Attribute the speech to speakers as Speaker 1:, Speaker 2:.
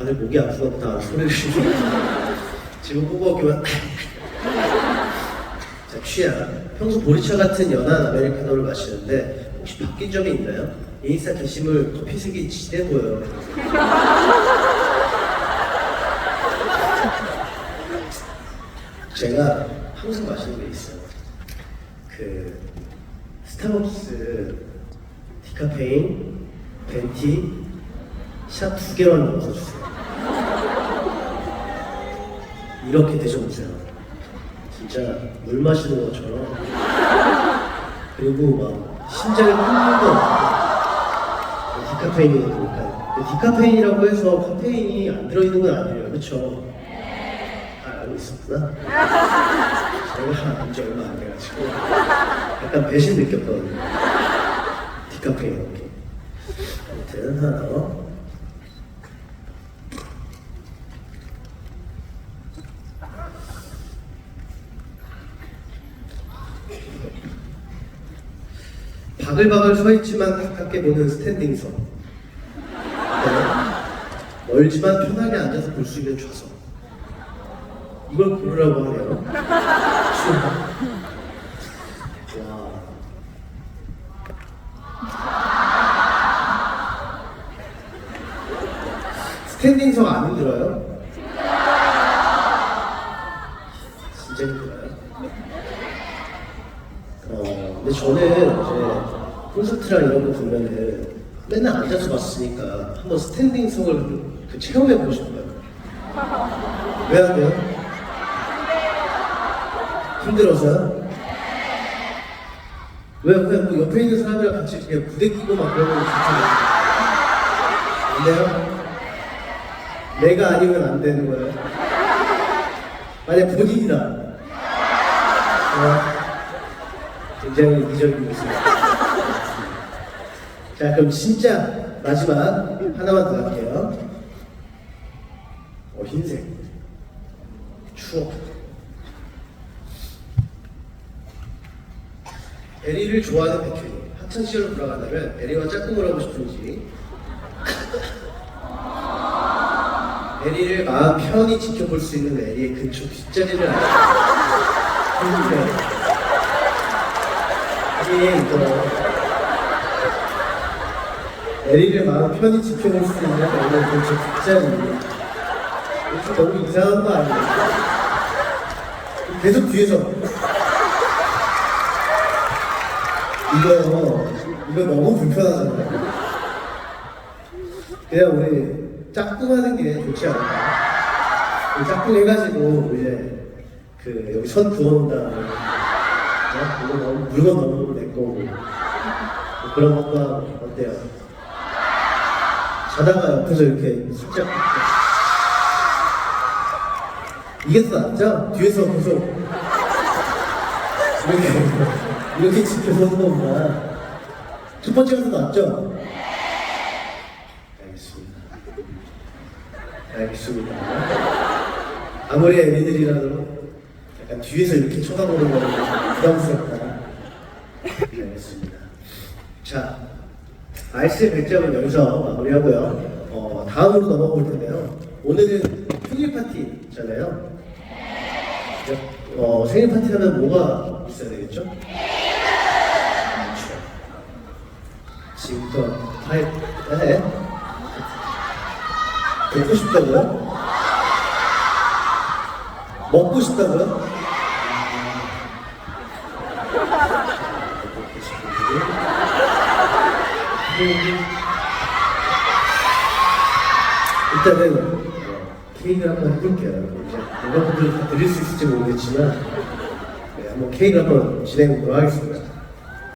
Speaker 1: 다들 목이 아프겠다 소리를 지금 뽑아오기만 자 취향. 평소 보리차 같은 연한 아메리카노를 마시는데 혹시 바뀐 점이 있나요? 인스타 게시물 커피색이 진해 보여요. 제가 항상 마시는 게 있어요. 그 스타벅스 디카페인 벤티 샷 두 개만 넣어서 주세요 이렇게 드셔보세요. 진짜 물 마시는 것처럼. 그리고 막거 디카페인이니까. 근데 디카페인이라고 해서 카페인이 안 들어있는 건 아니에요. 그렇죠? 아, 알고 있었구나. 제가 안지 얼마 안 돼가지고 약간 배신 느꼈거든요. 디카페인 이렇게. 아무튼 하나 더. 바글바글 서 있지만 가깝게 보는 스탠딩석. 네. 멀지만 편하게 앉아서 볼 수 있는 좌석. 이걸 고르라고 하네요. 와. 스탠딩석 안 힘들어요? 진짜 힘들어요? 어, 근데 저는 이제 콘서트랑 이런 거 보면은 맨날 앉아서 봤으니까 한번 스탠딩 성을 그, 그 체험해보고 싶어요. 왜 안 돼요? 힘들어서요? 왜, 왜, 뭐 옆에 있는 사람이랑 같이 이렇게 부대 끼고 막 그러면 괜찮아요? 안 돼요? 내가 아니면 안 되는 거예요. 만약 본인이다. 어, 굉장히 이기적인 모습입니다. 자, 그럼 진짜 마지막 하나만 더 할게요. 어, 흰색. 추억. 에리를 좋아하는 백현이. 학창 시절로 돌아간다면 에리와 짝꿍을 하고 싶은지. 에리를 마음 편히 지켜볼 수 있는 에리의 근처 뒷자리를 알아요. 아니, 이거. 에리를 마음 편히 지켜볼 수 있는 근처 뒷자리. 이거 너무 이상한 거 아니에요? 계속 뒤에서. 이거, 이거 너무 불편하잖아요. 그냥 우리 짝꿍 하는 게 좋지 않을까? 그 짝꿍 해가지고 이제 그 여기 선 그어온다. 이거 너무 물건 너무 내 거고 뭐 그런 것과 어때요? 자다가 옆에서 이렇게 살짝 더 낫죠? 뒤에서 계속 이렇게 이렇게 지켜보는 것보다 첫 번째가 더 낫죠? 알겠습니다. 알겠습니다. 아무리 애기들이라도 약간 뒤에서 이렇게 쳐다보는 거는 부담스럽다. 알겠습니다. 자, 아이스 100점은 여기서 마무리하고요. 어, 다음으로 넘어가 볼 텐데요. 오늘은 생일 파티잖아요. 어, 생일 파티 하면 뭐가 있어야 되겠죠? 그렇죠. 지금부터 파이, 네. 듣고 싶다고요? 먹고 싶다고요? 일단은 케이크를 한번 해볼게요. 여러분들 다 드릴 수 있을지 모르겠지만 네, 한번 케이크 한번 진행해 보도록 하겠습니다.